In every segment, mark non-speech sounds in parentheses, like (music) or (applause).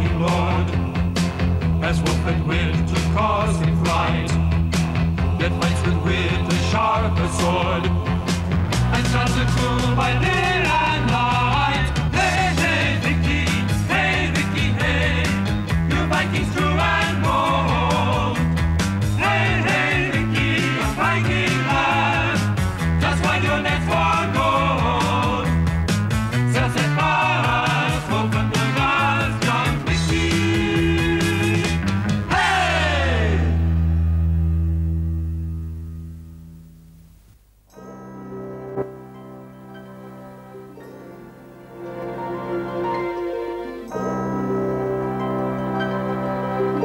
walking Lord, as whooped with to cause him flight, Yet fights with, with a sharper sword, and starts to by this.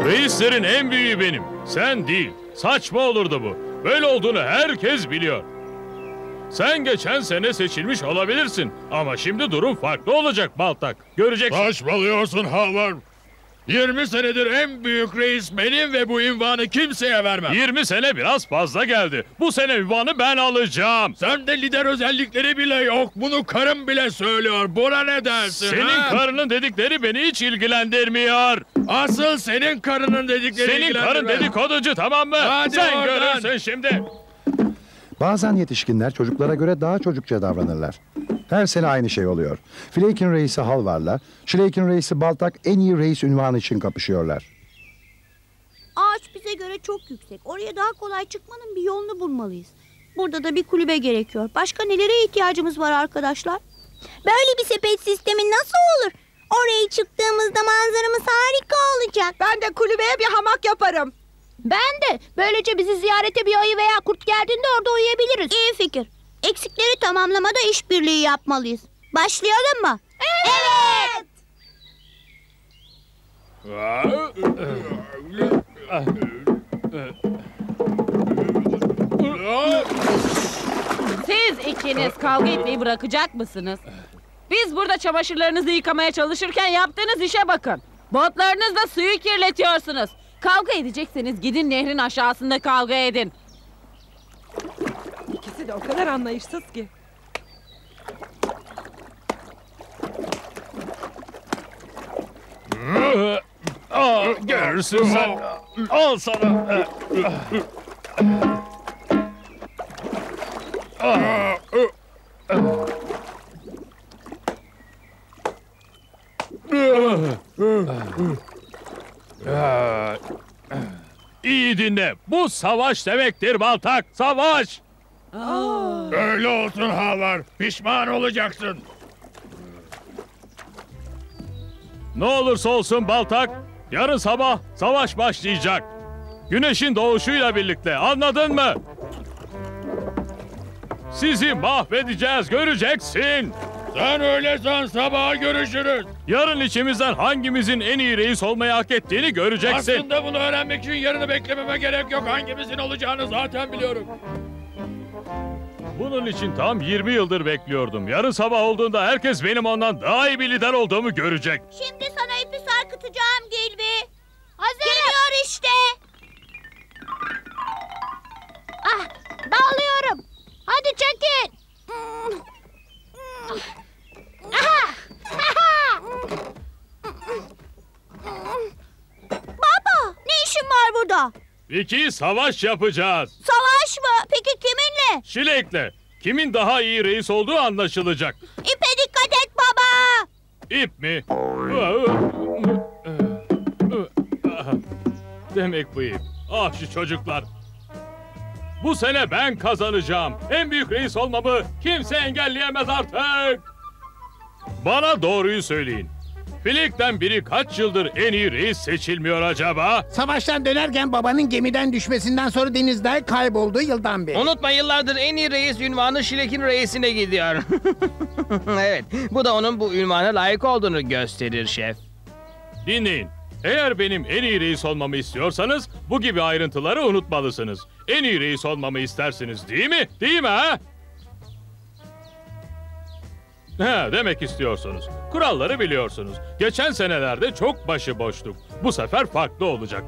Reislerin en büyüğü benim. Sen değil. Saçma olurdu bu. Böyle olduğunu herkes biliyor. Sen geçen sene seçilmiş olabilirsin. Ama şimdi durum farklı olacak Baltak. Göreceksin. Saçmalıyorsun Howard. 20 senedir en büyük reis benim ve bu ünvanı kimseye vermem. 20 sene biraz fazla geldi. Bu sene ünvanı ben alacağım. Sende lider özellikleri bile yok. Bunu karım bile söylüyor. Buna ne dersin? Senin ha? karının dedikleri beni hiç ilgilendirmiyor. Asıl senin karının dedikleri Senin karın dedikoducu tamam mı? Hadi Sen oradan. görürsün şimdi. Bazen yetişkinler çocuklara göre daha çocukça davranırlar. Her sene aynı şey oluyor. Flake'in reisi Halvar'la, Schleik'in reisi Baltak en iyi reis ünvanı için kapışıyorlar. Ağaç bize göre çok yüksek. Oraya daha kolay çıkmanın bir yolunu bulmalıyız. Burada da bir kulübe gerekiyor. Başka nelere ihtiyacımız var arkadaşlar? Böyle bir sepet sistemi nasıl olur? Oraya çıktığımızda manzaramız harika olacak. Ben de kulübeye bir hamak yaparım. Ben de. Böylece bizi ziyarete bir ayı veya kurt geldiğinde orada uyuyabiliriz. İyi fikir. Eksikleri tamamlamada işbirliği yapmalıyız. Başlayalım mı? Evet. Siz ikiniz kavga etmeyi bırakacak mısınız? Biz burada çamaşırlarınızı yıkamaya çalışırken yaptığınız işe bakın. Botlarınızla suyu kirletiyorsunuz. Kavga edecekseniz gidin nehrin aşağısında kavga edin. İkisi de o kadar anlayışsız ki. Aa, görürsün sen. Al sana. İyi dinle. Bu savaş demektir Baltak. Savaş. Öyle olsun Howard. Pişman olacaksın. Ne olursa olsun Baltak. Yarın sabah savaş başlayacak. Güneşin doğuşuyla birlikte anladın mı? Sizi mahvedeceğiz göreceksin. Sen öyle san sabaha görüşürüz. Yarın içimizden hangimizin en iyi reis olmayı hak ettiğini göreceksin. Aslında bunu öğrenmek için yarını beklememe gerek yok. Hangimizin olacağını zaten biliyorum. Bunun için tam 20 yıldır bekliyordum. Yarın sabah olduğunda herkes benim ondan daha iyi bir lider olduğumu görecek. Şimdi sana ipi sarkıtacağım Gilby. Hazır. Geliyor işte. Ah, dağılıyorum. Hadi çekin. Aha! Aha! Baba, ne işin var burada? İki savaş yapacağız. Savaş mı? Peki kiminle? Şilek'le. Kimin daha iyi reis olduğu anlaşılacak. İpe dikkat et baba. İp mi? Demek bu ip. Ah şu çocuklar. Bu sene ben kazanacağım. En büyük reis olmamı kimse engelleyemez artık. Bana doğruyu söyleyin. Filik'ten biri kaç yıldır en iyi reis seçilmiyor acaba? Savaştan dönerken babanın gemiden düşmesinden sonra denizde kaybolduğu yıldan beri. Unutma yıllardır en iyi reis ünvanı Şilek'in reisine gidiyor. (laughs) evet, bu da onun bu ünvana layık olduğunu gösterir şef. Dinleyin. Eğer benim en iyi reis olmamı istiyorsanız bu gibi ayrıntıları unutmalısınız. En iyi reis olmamı istersiniz değil mi? Değil mi ha? He, demek istiyorsunuz. Kuralları biliyorsunuz. Geçen senelerde çok başıboştuk. Bu sefer farklı olacak.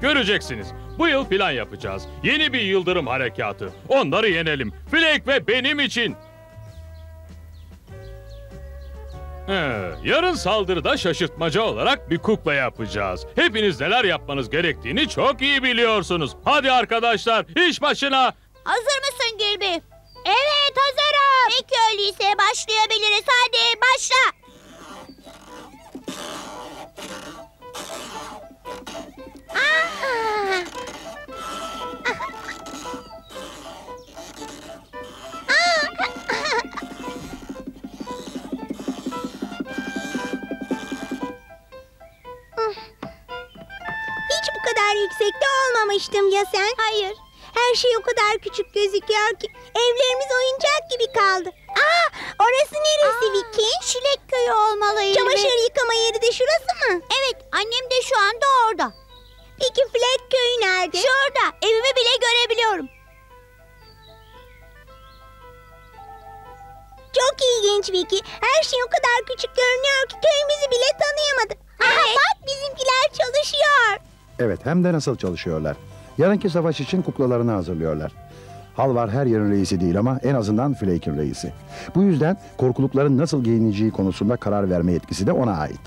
Göreceksiniz. Bu yıl plan yapacağız. Yeni bir yıldırım harekatı. Onları yenelim. Flake ve benim için. He, yarın saldırıda şaşırtmaca olarak bir kukla yapacağız. Hepiniz neler yapmanız gerektiğini çok iyi biliyorsunuz. Hadi arkadaşlar iş başına. Hazır mısın Gilby? Kadar küçük gözüküyor ki evlerimiz oyuncak gibi kaldı. Aa, orası neresi Vicky? Çilek köyü olmalıydı. Çamaşır yıkama yeri de şurası mı? Evet annem de şu anda orada. Peki Fleck köyü nerede? Şurada evimi bile görebiliyorum. Çok ilginç Vicky. Her şey o kadar küçük görünüyor ki köyümüzü bile tanıyamadık. Aa, bak bizimkiler çalışıyor. Evet hem de nasıl çalışıyorlar. Yarınki savaş için kuklalarını hazırlıyorlar. Halvar her yerin reisi değil ama en azından Flake'in reisi. Bu yüzden korkulukların nasıl giyineceği konusunda karar verme yetkisi de ona ait.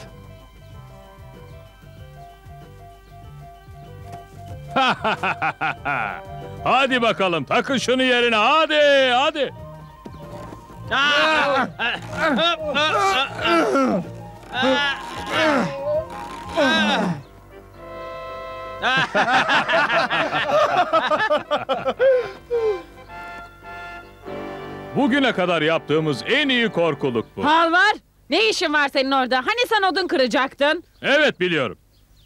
(laughs) hadi bakalım takın şunu yerine hadi hadi. (laughs) (laughs) (laughs) Bugüne kadar yaptığımız en iyi korkuluk bu. Hal var. Ne işin var senin orada? Hani sen odun kıracaktın? Evet biliyorum.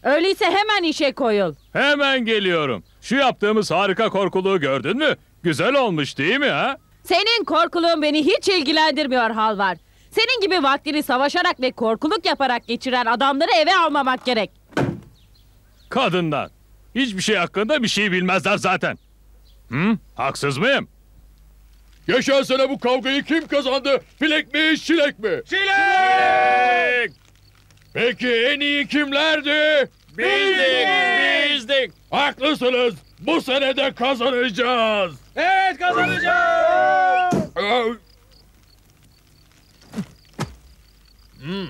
Öyleyse hemen işe koyul. Hemen geliyorum. Şu yaptığımız harika korkuluğu gördün mü? Güzel olmuş değil mi ha? Senin korkuluğun beni hiç ilgilendirmiyor hal var. Senin gibi vaktini savaşarak ve korkuluk yaparak geçiren adamları eve almamak gerek. Kadınlar. Hiçbir şey hakkında bir şey bilmezler zaten. Hı? Haksız mıyım? Geçen sene bu kavgayı kim kazandı? Filek mi, Şilek mi? Çilek! Peki en iyi kimlerdi? Bildik, bizdik. Haklısınız. Bu sene de kazanacağız. Evet kazanacağız. Hmm.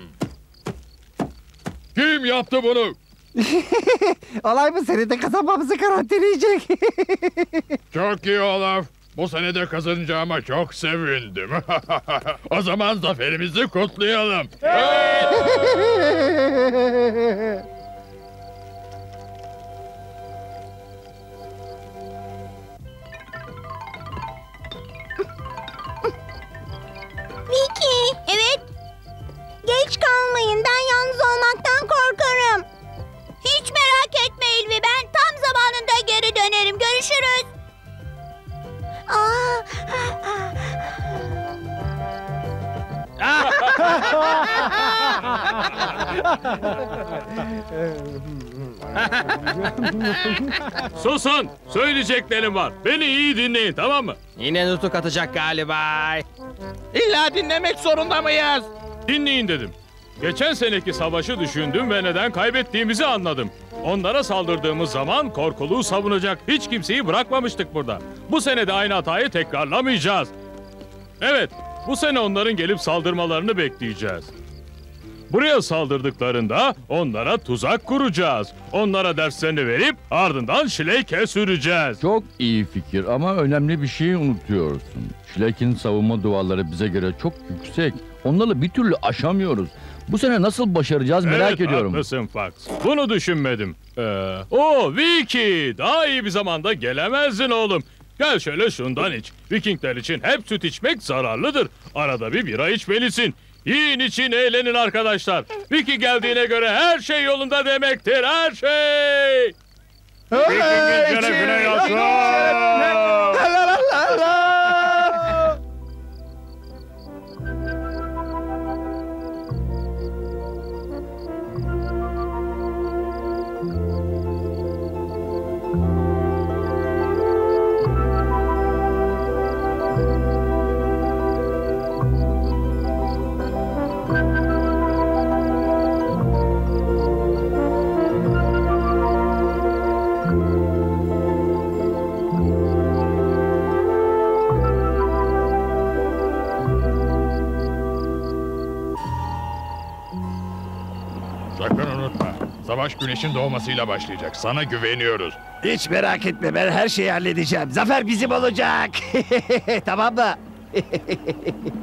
Kim yaptı bunu? (laughs) Olay bu sene de kazanmamızı garantileyecek. (laughs) Çok iyi Olaf. Bu sene de kazanacağıma çok sevindim. (laughs) o zaman zaferimizi kutlayalım. Vicky. Evet. Geç kalmayın. Ben yalnız olmaktan korkarım. Hiç merak etme Elvi ben tam zamanında geri dönerim. Görüşürüz. Aa, (laughs) Susun. Söyleyeceklerim var. Beni iyi dinleyin tamam mı? Yine nutuk atacak galiba. İlla dinlemek zorunda mıyız? Dinleyin dedim. Geçen seneki savaşı düşündüm ve neden kaybettiğimizi anladım. Onlara saldırdığımız zaman korkuluğu savunacak hiç kimseyi bırakmamıştık burada. Bu sene de aynı hatayı tekrarlamayacağız. Evet, bu sene onların gelip saldırmalarını bekleyeceğiz. Buraya saldırdıklarında onlara tuzak kuracağız. Onlara derslerini verip ardından şileyke süreceğiz. Çok iyi fikir ama önemli bir şeyi unutuyorsun. Şilek'in savunma duvarları bize göre çok yüksek. Onları bir türlü aşamıyoruz. Bu sene nasıl başaracağız merak evet, ediyorum. haklısın Fox. Bunu düşünmedim. Ee, o Vicky daha iyi bir zamanda gelemezdin oğlum. Gel şöyle şundan iç. Vikingler için hep süt içmek zararlıdır. Arada bir bira içmelisin. Yiyin için eğlenin arkadaşlar. Vicky geldiğine göre her şey yolunda demektir. Her şey. Viking'in şerefine yaşa. Savaş güneşin doğmasıyla başlayacak. Sana güveniyoruz. Hiç merak etme ben her şeyi halledeceğim. Zafer bizim olacak. (laughs) tamam mı? (laughs)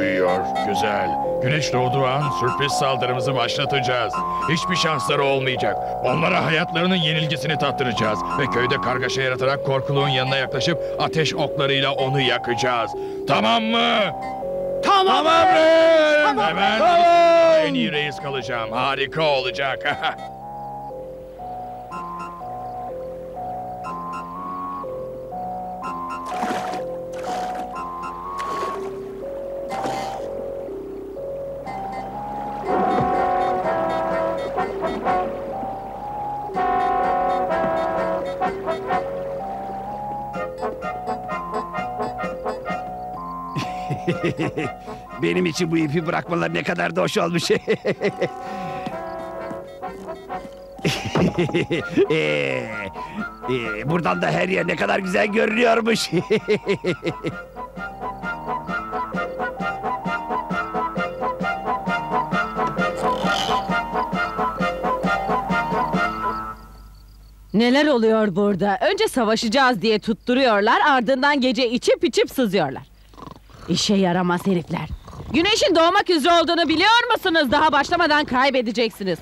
uyuyor. Güzel. Güneş doğduğu an sürpriz saldırımızı başlatacağız. Hiçbir şansları olmayacak. Onlara hayatlarının yenilgisini tattıracağız. Ve köyde kargaşa yaratarak korkuluğun yanına yaklaşıp ateş oklarıyla onu yakacağız. Tamam mı? Tamam. Ve ben en iyi reis kalacağım. Harika olacak. (laughs) (laughs) Benim için bu ipi bırakmaları ne kadar da hoş olmuş. (laughs) Ee, e, buradan da her yer ne kadar güzel görünüyormuş. (laughs) Neler oluyor burada? Önce savaşacağız diye tutturuyorlar ardından gece içip içip sızıyorlar. İşe yaramaz herifler. Güneşin doğmak üzere olduğunu biliyor musunuz? Daha başlamadan kaybedeceksiniz.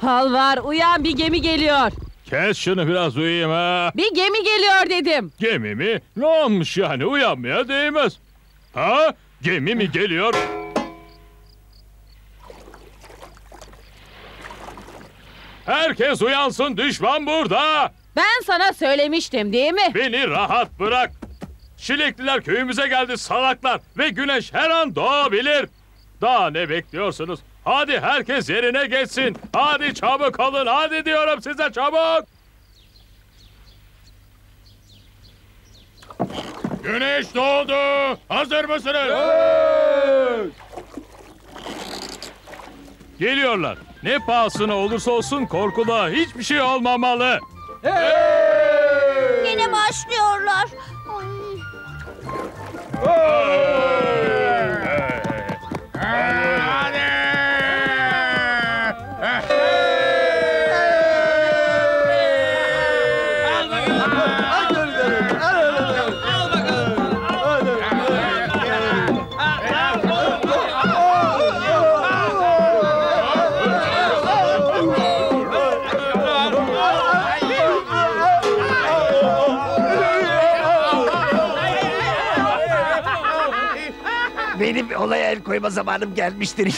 Hal var uyan bir gemi geliyor. Kes şunu biraz uyuyayım ha. Bir gemi geliyor dedim. Gemi mi? Ne olmuş yani uyanmaya değmez. Ha? Gemi mi geliyor? Herkes uyansın düşman burada. Ben sana söylemiştim değil mi? Beni rahat bırak. Şilekliler köyümüze geldi salaklar ve güneş her an doğabilir. Daha ne bekliyorsunuz? Hadi herkes yerine geçsin. Hadi çabuk olun. Hadi diyorum size çabuk. Güneş doğdu. Hazır mısınız? Geliyorlar. Ne pahasına olursa olsun korkula hiçbir şey olmamalı. Yine başlıyorlar. Ay. Benim el koyma zamanım gelmiştir.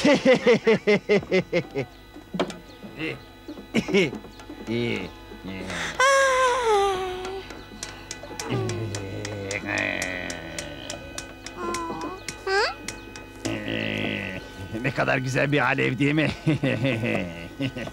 ne kadar güzel bir alev değil mi? (laughs)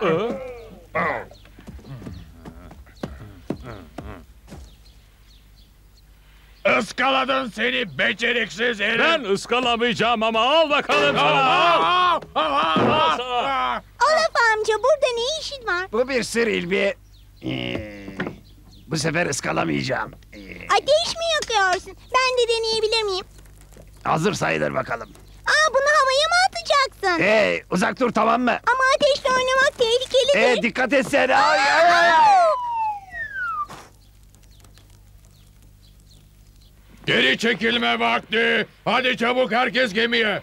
Sana. Iskaladın seni beceriksiz herif. Ben ıskalamayacağım ama al bakalım sana. Al. Amca burada ne işin var? Bu bir sır ilmi. Ee, bu sefer ıskalamayacağım. Ee, Ateş mi yakıyorsun? Ben de deneyebilir miyim? hazır sayılır bakalım. Aa bunu havaya mı atacaksın? Hey uzak dur tamam mı? Ama ateşle oynamak tehlikeli Ee, dikkat etsene. Ay, ay, ay, ay. Geri çekilme vakti. Hadi çabuk herkes gemiye.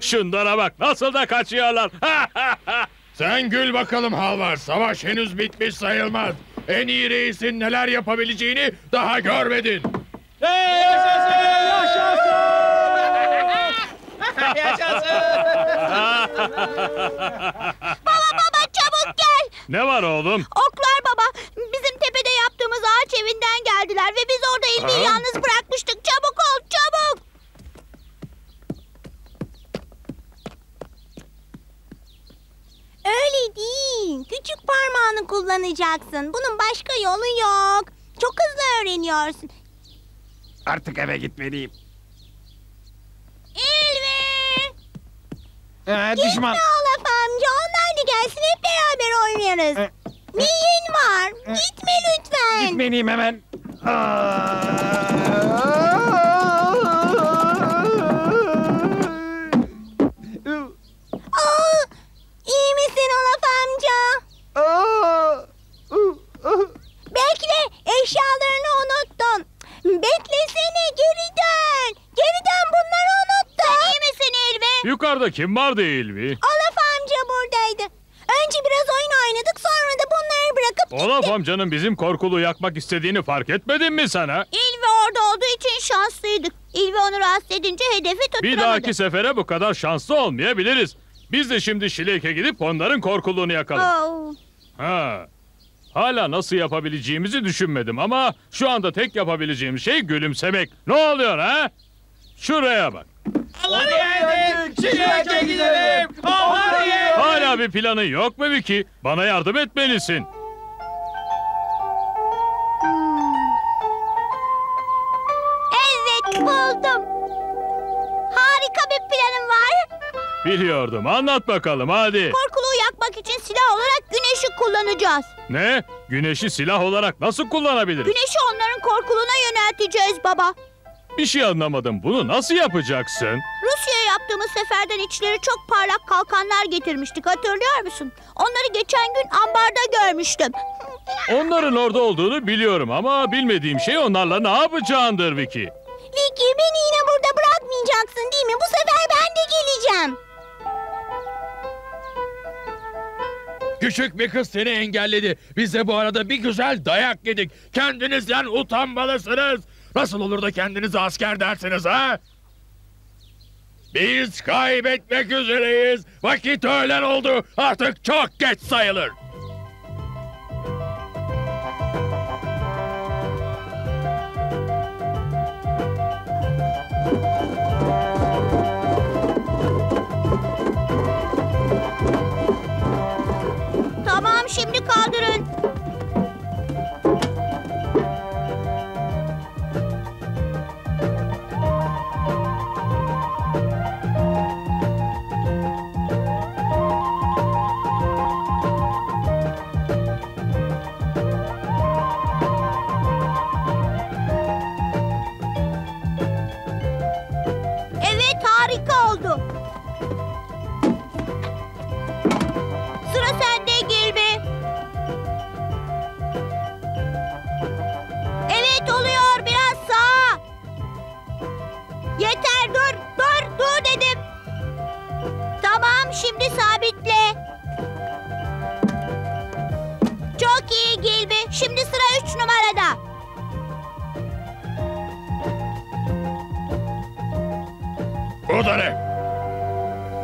Şunlara bak nasıl da kaçıyorlar. (laughs) Sen gül bakalım Halvar. Savaş henüz bitmiş sayılmaz. En iyi reisin neler yapabileceğini daha görmedin. Baba baba çabuk gel. ne var oğlum? Oklar baba bizim tepede yaptığımız ağaç evinden geldiler ve biz orada İlvi'yi Ha? yalnız bırakmıştık. Çabuk ol çabuk. Öyle değil. Küçük parmağını kullanacaksın. Bunun başka yolu yok. Çok hızlı öğreniyorsun. Artık eve gitmeliyim. İlvi! Ee, düşman. Gitme Olaf amca. Onlar da gelsin hep beraber oynarız. Neyin var? Gitme lütfen. Gitmeliyim hemen. Aa, Kim vardı İlvi? Olaf amca buradaydı. Önce biraz oyun oynadık, sonra da bunları bırakıp Olaf amcanın bizim korkulu yakmak istediğini fark etmedin mi sana? İlvi orada olduğu için şanslıydık. İlvi onu rahatsız edince hedefi tutturamadı. Bir dahaki sefere bu kadar şanslı olmayabiliriz. Biz de şimdi Şilek'e gidip onların korkuluğunu yakalım. Oh. Ha. Hala nasıl yapabileceğimizi düşünmedim ama şu anda tek yapabileceğim şey gülümsemek. Ne oluyor ha? Şuraya bak. Gidelim. Hala bir planın yok mu Vicky? Bana yardım etmelisin. Evet buldum. Harika bir planım var. Biliyordum. Anlat bakalım hadi. Korkuluğu yakmak için silah olarak güneşi kullanacağız. Ne? Güneşi silah olarak nasıl kullanabiliriz? Güneşi onların korkuluğuna yönelteceğiz baba. Bir şey anlamadım. Bunu nasıl yapacaksın? Rusya'ya yaptığımız seferden içleri çok parlak kalkanlar getirmiştik hatırlıyor musun? Onları geçen gün ambarda görmüştüm. (laughs) Onların orada olduğunu biliyorum ama bilmediğim şey onlarla ne yapacağındır Vicky. Vicky beni yine burada bırakmayacaksın değil mi? Bu sefer ben de geleceğim. Küçük bir kız seni engelledi. Biz de bu arada bir güzel dayak yedik. Kendinizden utanmalısınız. Nasıl olur da kendinize asker dersiniz ha? Biz kaybetmek üzereyiz. Vakit öğlen oldu. Artık çok geç sayılır.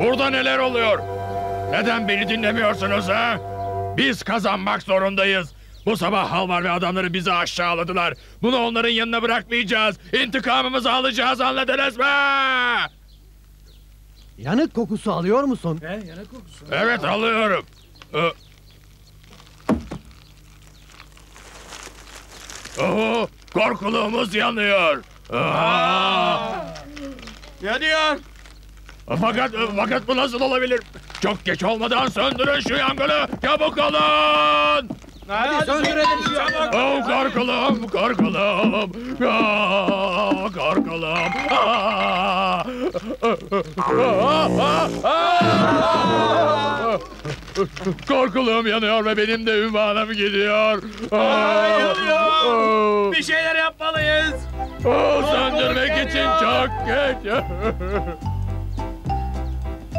Burada neler oluyor? Neden beni dinlemiyorsunuz ha? Biz kazanmak zorundayız. Bu sabah Halvar ve adamları bizi aşağıladılar. Bunu onların yanına bırakmayacağız. İntikamımızı alacağız anladınız mı? Yanık kokusu alıyor musun? Evet alıyorum. Ee, Oho, korkuluğumuz yanıyor. Aa! Yanıyor. Fakat fakat bu nasıl olabilir? Çok geç olmadan söndürün şu yangını. Çabuk olun. Hadi söndürelim şu yangını. Oh korkulum, korkulum. Aa, korkulum. Aa, Korkuluğum yanıyor ve benim de ünvanım gidiyor. yanıyor. Bir şeyler yapmalıyız. Oh, söndürmek için çok geç.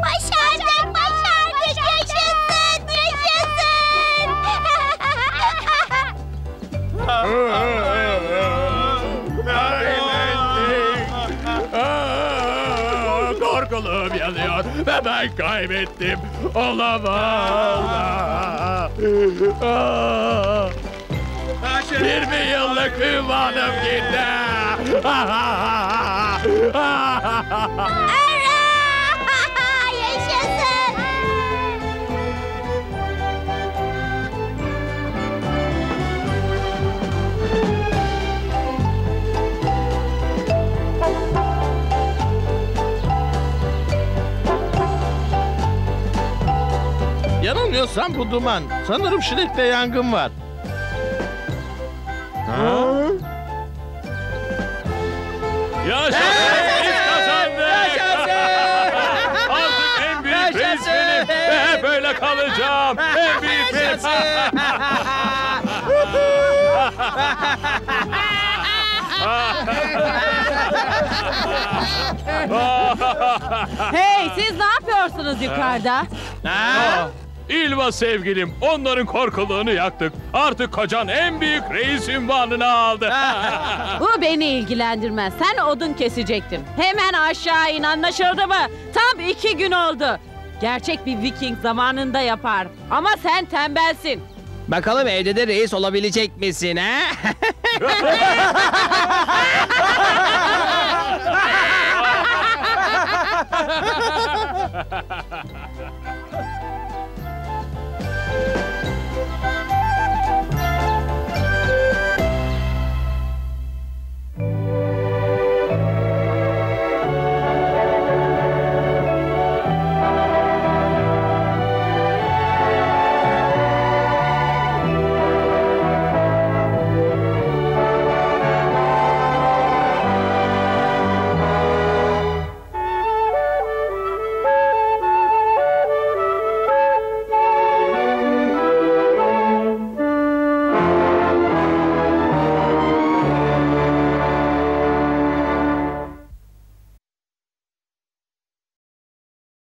Başardık, başardık. Yaşasın, yaşasın. Aa, (laughs) Korkuluğum yanıyor ve ben kaybettim. Olamaz. Aa, 20 yıllık ünvanım gitti. (laughs) Yanılmıyorsam bu duman. Sanırım Şirek'te yangın var. Yaşasın! Biz kazandık! Artık en büyük reis benim ve hep öyle kalacağım. En büyük reis. Hey siz ne yapıyorsunuz yukarıda? Ah, İlva sevgilim, onların korkuluğunu yaktık. Artık kocan en büyük reis ünvanını aldı. (laughs) Bu beni ilgilendirmez. Sen odun kesecektin. Hemen aşağı in anlaşıldı mı? Tam iki gün oldu. Gerçek bir Viking zamanında yapar. Ama sen tembelsin. Bakalım evde de reis olabilecek misin ha? (laughs) (laughs)